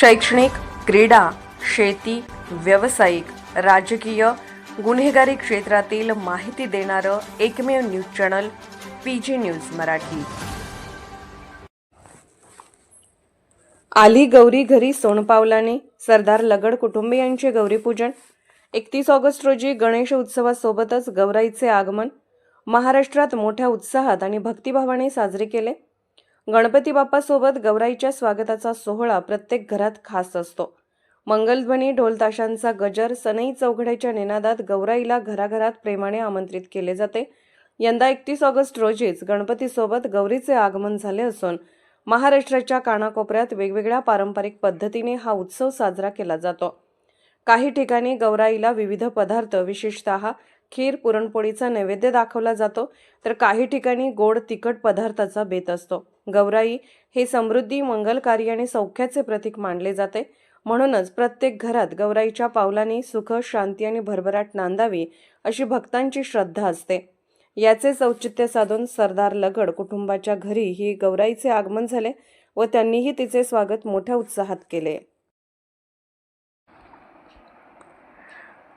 शैक्षणिक क्रीडा शेती व्यावसायिक राजकीय गुन्हेगारी क्षेत्रातील माहिती देणारं एकमेव news channel P G news Marathi. आली गौरी घरी सोनपावलाने सरदार लगड कुटुंबियांचे गौरीपूजन एकतीस ऑगस्ट रोजी गणेश उत्सवासोबतच गौराईचे आगमन. महाराष्ट्रात मोठ्या उत्साहात आणि भक्तिभावाने साजरे केले. गणपती बाप्पासोबत गौराईच्या स्वागताचा सोहळा प्रत्येक घरात खास असतो. मंगलध्वनी ढोलताशांचा गजर सनई चौघड्याच्या निनादात गौराईला घराघरात प्रेमाने आमंत्रित केले जाते. यंदा एकतीस ऑगस्ट रोजीच गणपतीसोबत गौरीचे आगमन झाले असून महाराष्ट्राच्या कानाकोपऱ्यात वेगवेगळ्या पारंपरिक पद्धतीने हा उत्सव साजरा केला जातो. काही ठिकाणी गौराईला विविध पदार्थ विशेषतः खीर पुरणपोळीचा नैवेद्य दाखवला जातो. तर काही ठिकाणी गोड तिखट पदार्थाचा बेत असतो. गौराई हे समृद्धी मंगलकार्य आणि सौख्याचे प्रतीक मानले जाते. म्हणूनच प्रत्येक घरात गौराईच्या पावलांनी सुख शांती आणि भरभराट नांदावी अशी भक्तांची श्रद्धा असते. याचेच औचित्य साधून सरदार लगड कुटुंबाच्या घरी ही गौराईचे आगमन झाले व त्यांनीही तिचे स्वागत मोठ्या उत्साहात केले.